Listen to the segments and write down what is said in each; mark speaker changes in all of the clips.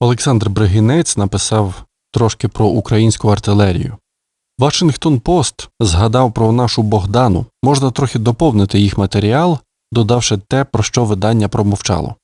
Speaker 1: Олександр Бригінець написав трошки про українську артилерію. Вашингтон Пост згадав про нашу Богдану. Можна трохи доповнити їх матеріал, додавши те, про що видання промовчало.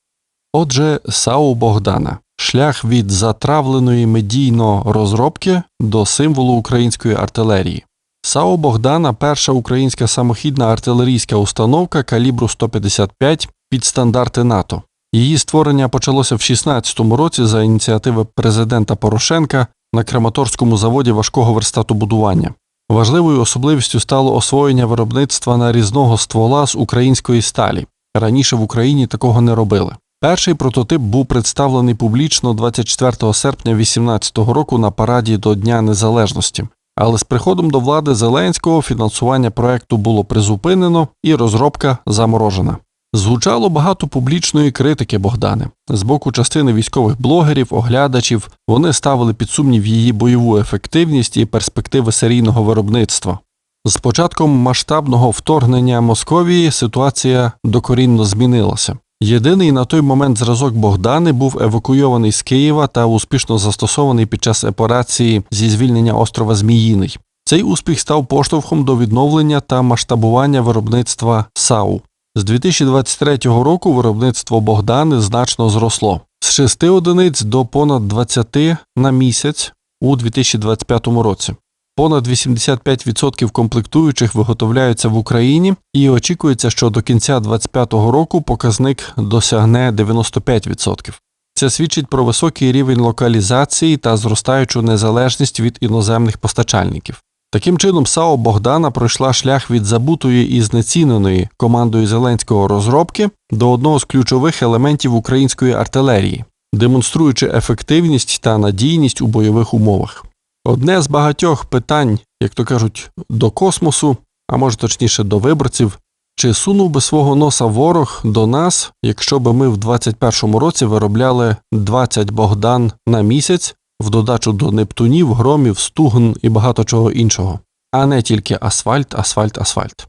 Speaker 1: Отже, САУ Богдана шлях від затравленої медійно розробки до символу української артилерії. САУ Богдана перша українська самохідна артилерійська установка калібру 155 під стандарти НАТО. Її створення почалося в 16-му році за ініціативи президента Порошенка на Краматорському заводі важкого верстатобудування. Важливою особливістю стало освоєння виробництва нарізного ствола з української сталі. Раніше в Україні такого не робили. Перший прототип був представлений публічно 24 серпня 2018 року на параді до Дня Незалежності. Але з приходом до влади Зеленського фінансування проекту було призупинено і розробка заморожена. Звучало багато публічної критики Богдани з боку частини військових блогерів, оглядачів. Вони ставили під сумнів її бойову ефективність і перспективи серійного виробництва. З початком масштабного вторгнення Московії ситуація докорінно змінилася. Єдиний на той момент зразок Богдани був евакуйований з Києва та успішно застосований під час операції зі звільнення острова Зміїний. Цей успіх став поштовхом до відновлення та масштабування виробництва САУ. З 2023 року виробництво Богдани значно зросло з 6 одиниць до понад 20 на місяць у 2025 році. Понад 85% комплектуючих виготовляються в Україні, і очікується, що до кінця 2025 року показник досягне 95%. Це свідчить про високий рівень локалізації та зростаючу незалежність від іноземних постачальників. Таким чином, САО Богдана пройшла шлях від забутої і знеціненої командою Зеленського розробки до одного з ключових елементів української артилерії, демонструючи ефективність та надійність у бойових умовах. Одне з багатьох питань, як то кажуть, до космосу, а може точніше до виборців, чи сунув би свого носа ворог до нас, якщо би ми в 21-му році виробляли 20 Богдан на місяць в додачу до Нептунів, громів, стугн і багато чого іншого, а не тільки асфальт, асфальт, асфальт.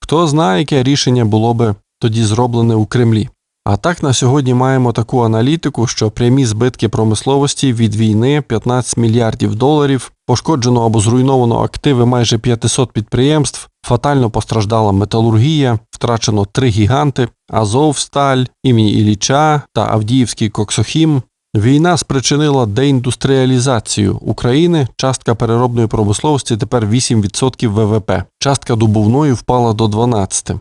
Speaker 1: Хто знає, яке рішення було би тоді зроблене у Кремлі. А так на сьогодні маємо таку аналітику, що прямі збитки промисловості від війни 15 мільярдів доларів, пошкоджено або зруйновано активи майже 500 підприємств, фатально постраждала металургія, втрачено три гіганти: Азовсталь, імені Ілліча та Авдіївський Коксохім. Війна спричинила деіндустріалізацію України. Частка переробної промисловості тепер 8% ВВП. Частка добувної впала до 12%.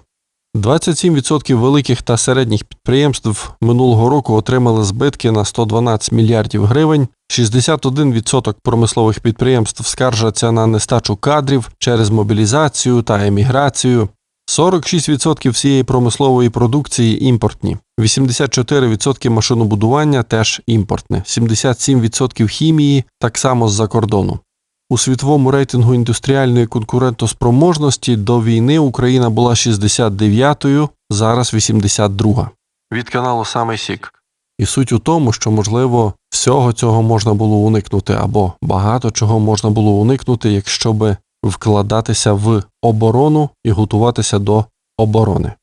Speaker 1: 27% великих та середніх підприємств минулого року отримали збитки на 112 мільярдів гривень. 61% промислових підприємств скаржаться на нестачу кадрів через мобілізацію та еміграцію. 46% всієї промислової продукції імпортні, 84% машинобудування теж імпортне, 77% хімії так само з-за кордону. У світовому рейтингу індустріальної конкурентоспроможності до війни Україна була 69-ю, зараз 82. Від каналу Самий Сік. І суть у тому, що, можливо, всього цього можна було уникнути, або багато чого можна було уникнути, якщо би вкладатися в оборону і готуватися до оборони.